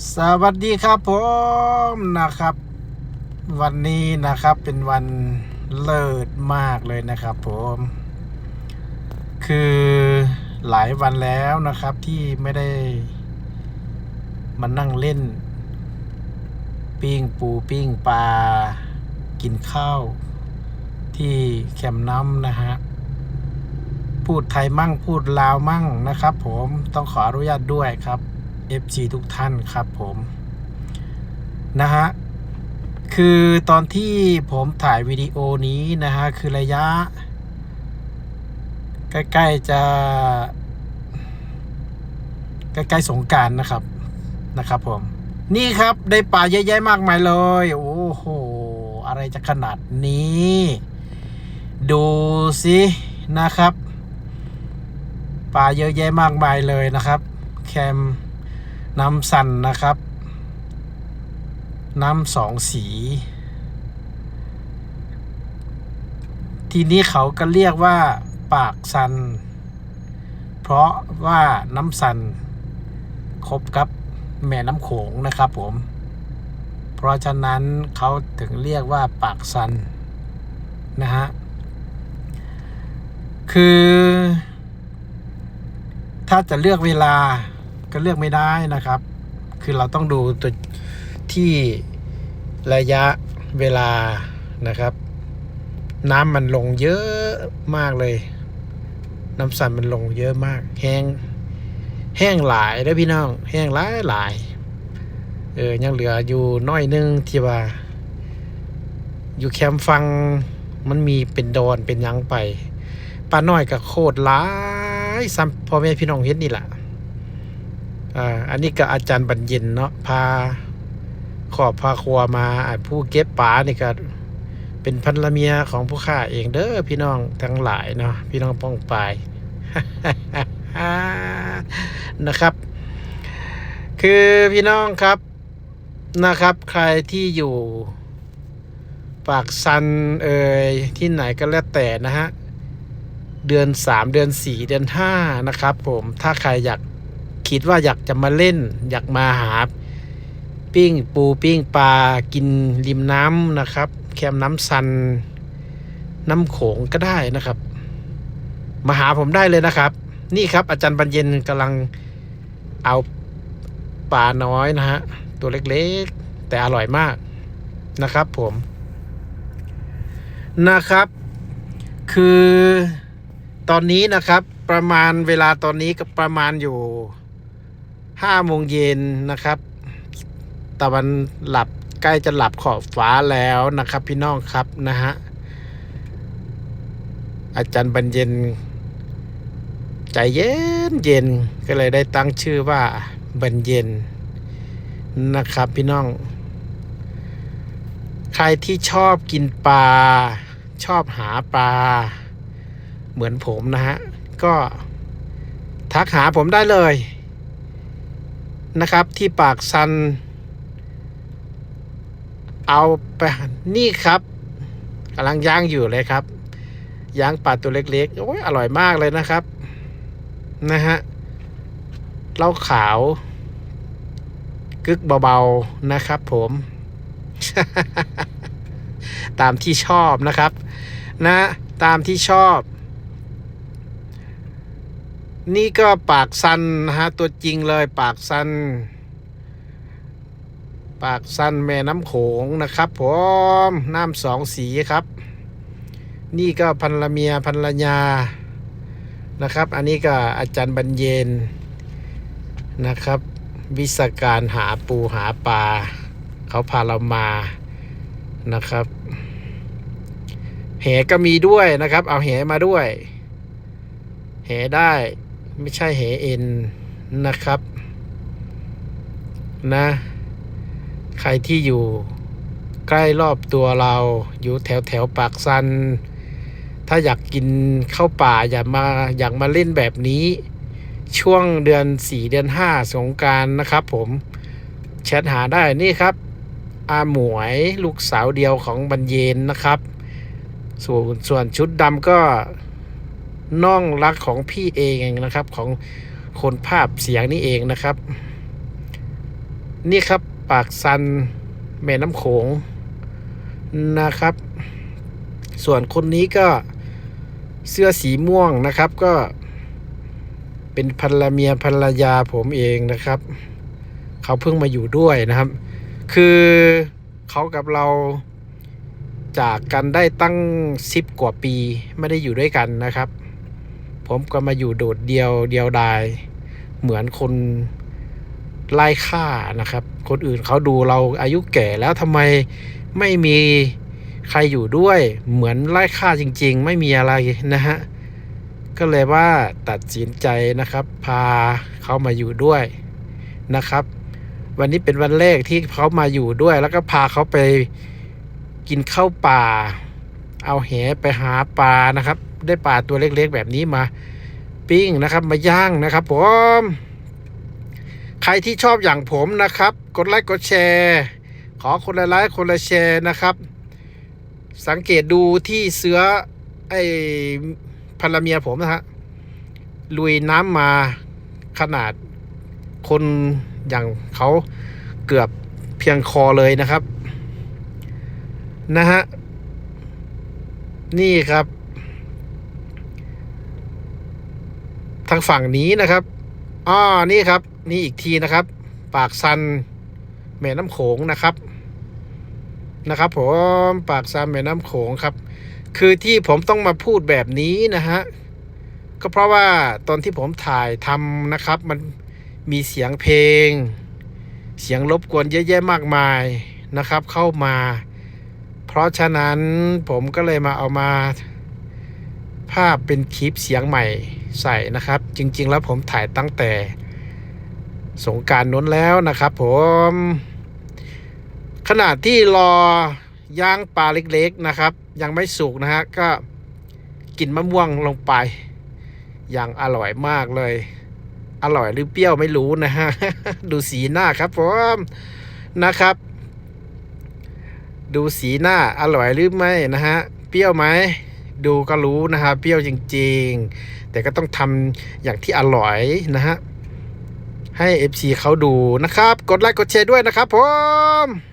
สวัสดีครับผมนะครับ วันนี้นะครับเป็นวันเลิศมากเลยนะครับผม คือหลายวันแล้วนะครับที่ไม่ได้มานั่งเล่น ปิ้งปูปิ้งปลากินข้าว ที่แคมป์น้ำนะฮะพูดไทยมั่งพูดลาวมั่งนะครับ ผมต้องขออนุญาตด้วยครับ FC ทุกท่านครับผมนะฮะคือตอนที่ผมถ่ายวิดีโอนี้นะฮะคือระยะ ใกล้ๆจะ ใกล้ๆสงการนะครับนะครับผม นี่ครับได้ปลาเยอะแยะมากมายเลย โอ้โห อะไรจะขนาดนี้ ดูสินะครับปลาเยอะแยะมากมายเลยนะครับ แคม น้ำสันนะครับ น้ำสองสี ทีนี้เขาก็เรียกว่า ปากสัน เพราะว่าน้ำสันคบกับแม่น้ำโขงนะครับผม เพราะฉะนั้นเขาถึงเรียกว่าปากสันนะฮะ คือ ถ้าจะเลือกเวลา ก็เลือกไม่ได้นะครับ คือเราต้องดูตัวที่ระยะเวลานะครับ น้ำมันลงเยอะมากเลย น้ำสันมันลงเยอะมาก แห้งแห้งหลายเด้อพี่น้อง แห้งหลายหลายเออยังเหลืออยู่น้อยนึงที่ว่า อยู่แคมป์ฟังมันมีเป็นดอนเป็นยังไปปลาน้อยกับโคตรหลายซ้ำพ่อแม่พี่น้องเห็นนี่แหละ อ่าอันนี้ก็อาจารย์บรรย็นเนาะพาขอบพาครัวมาผู้เก็บปลานี่ก็เป็นพันละเมียของผู้ฆ่าเองเด้อพี่น้องทั้งหลายเนาะพี่น้องป้องปายนะครับ คือพี่น้องครับนะครับ ใครที่อยู่ปากซันเอ่ยที่ไหนก็แล้วแต่นะฮะ เดือนสามเดือนสี่เดือนห้านะครับ ผมถ้าใครอยาก คิดว่าอยากจะมาเล่น อยากมาหาปิ้งปูปิ้งปลากินริมน้ำนะครับ แคมน้ำซัน น้ำโขงก็ได้นะครับ มาหาผมได้เลยนะครับ นี่ครับอาจารย์บรรเย็นกำลังเอาปลาน้อยนะฮะ ตัวเล็กๆ แต่อร่อยมากนะครับผมนะครับ คือตอนนี้นะครับประมาณเวลาตอนนี้ก็ประมาณอยู่ ห้าโมงเย็นนะครับ ตะวันหลับใกล้จะหลับขอบฟ้าแล้วนะครับ พี่น้องครับนะฮะอาจารย์บรรเย็น ใจเย็นเย็นก็เลยได้ตั้งชื่อว่าบรรเย็นนะครับ พี่น้อง ใครที่ชอบกินปลา ชอบหาปลา เหมือนผมนะฮะ ก็ทักหาผมได้เลย นะครับที่ปากซัน เอาไปนี่ครับกำลังย่างอยู่เลยครับย่างปลาตัวเล็กๆโอ้ยอร่อยมากเลยนะครับนะฮะเหล้าขาว กึกเบาๆนะครับ ผม ตามที่ชอบนะครับ นะ ตามที่ชอบ นี่ก็ปากซันนะฮะตัวจริงเลยปากซัน ปากซันแม่น้ำโขงนะครับผมน้ำสองสีครับ นี่ก็พันละเมียพันละยานะครับ อันนี้ก็อาจารย์บรรเยนนะครับ วิสาการหาปูหาปลาเขาพาเรามานะครับแหก็มีด้วยนะครับ เอาแหมาด้วย แหได้ ไม่ใช่แหเอ็นนะครับ นะ ใครที่อยู่ใกล้รอบตัวเราอยู่แถวแถวปากซัน ถ้าอยากกินข้าวป่าอย่ามาอยากมาเล่นแบบนี้ ช่วงเดือนสี่เดือนห้าสงการนะครับผม แชทหาได้นี่ครับ อาหมวยลูกสาวเดียวของบรรเยนนะครับ ส่วนส่วนชุดดำก็ น้องรักของพี่เองนะครับ ของคนภาพเสียงนี่เองนะครับ นี่ครับปากซันแม่น้ำโขงนะครับ ส่วนคนนี้ก็เสื้อสีม่วงนะครับก็เป็นภรรเมียภรรยาผมเองนะครับ เขาเพิ่งมาอยู่ด้วยนะครับ คือเขากับเราจากกันได้ตั้งสิบกว่าปีไม่ได้อยู่ด้วยกันนะครับ ผมก็มาอยู่โดดเดียวเดียวดาย เหมือนคนไล่ฆ่านะครับ คนอื่นเขาดูเราอายุแก่แล้วทำไมไม่มีใครอยู่ด้วย เหมือนไล่ฆ่าจริง ๆ ไม่มีอะไรนะฮะก็เลยว่าตัดสินใจนะครับ พาเขามาอยู่ด้วยนะครับ วันนี้เป็นวันแรกที่เขามาอยู่ด้วย แล้วก็พาเขาไปกินข้าวป่า เอาแหไปหาปลานะครับ ได้ปลาตัวเล็กๆ แบบนี้มาปิ้งนะครับ มาย่างนะครับผมใครที่ชอบอย่างผมนะครับ กดไลค์กดแชร์ ขอคนละไลค์คนละแชร์นะครับ สังเกตดูที่เสือไอภรรเมียผมนะฮะลุยน้ำมาขนาดคนอย่างเขาเกือบเพียงคอเลยนะครับ นะฮะ นี่ครับ ทางฝั่งนี้นะครับอ่านี่ครับ นี่อีกทีนะครับ ปากซันแม่น้ำโขงนะครับนะครับ ผมปากซันแม่น้ำโขงครับ คือที่ผมต้องมาพูดแบบนี้นะฮะก็เพราะว่าตอนที่ผมถ่ายทำนะครับ มันมีเสียงเพลง เสียงรบกวนเยอะแยะมากมายนะครับ เข้ามา เพราะฉะนั้นผมก็เลยมาเอามา ภาพเป็นคลิปเสียงใหม่ใส่นะครับ จริง ๆ แล้วผมถ่ายตั้งแต่สงการน้นแล้วนะครับผมขณะที่รอย่างปลาเล็กๆนะครับ ยังไม่สุกนะฮะก็กินมะม่วงลงไปอย่างอร่อยมากเลย อร่อยหรือเปรี้ยวไม่รู้นะฮะดูสีหน้าครับผมนะครับ ดูสีหน้าอร่อยหรือไม่นะฮะเปรี้ยวไหม ดูก็รู้นะฮะเปรี้ยวจริง ๆ แต่ก็ต้องทำอย่างที่อร่อยนะฮะให้ FC เขาดูนะครับ กดไลค์กดแชร์ด้วยนะครับผม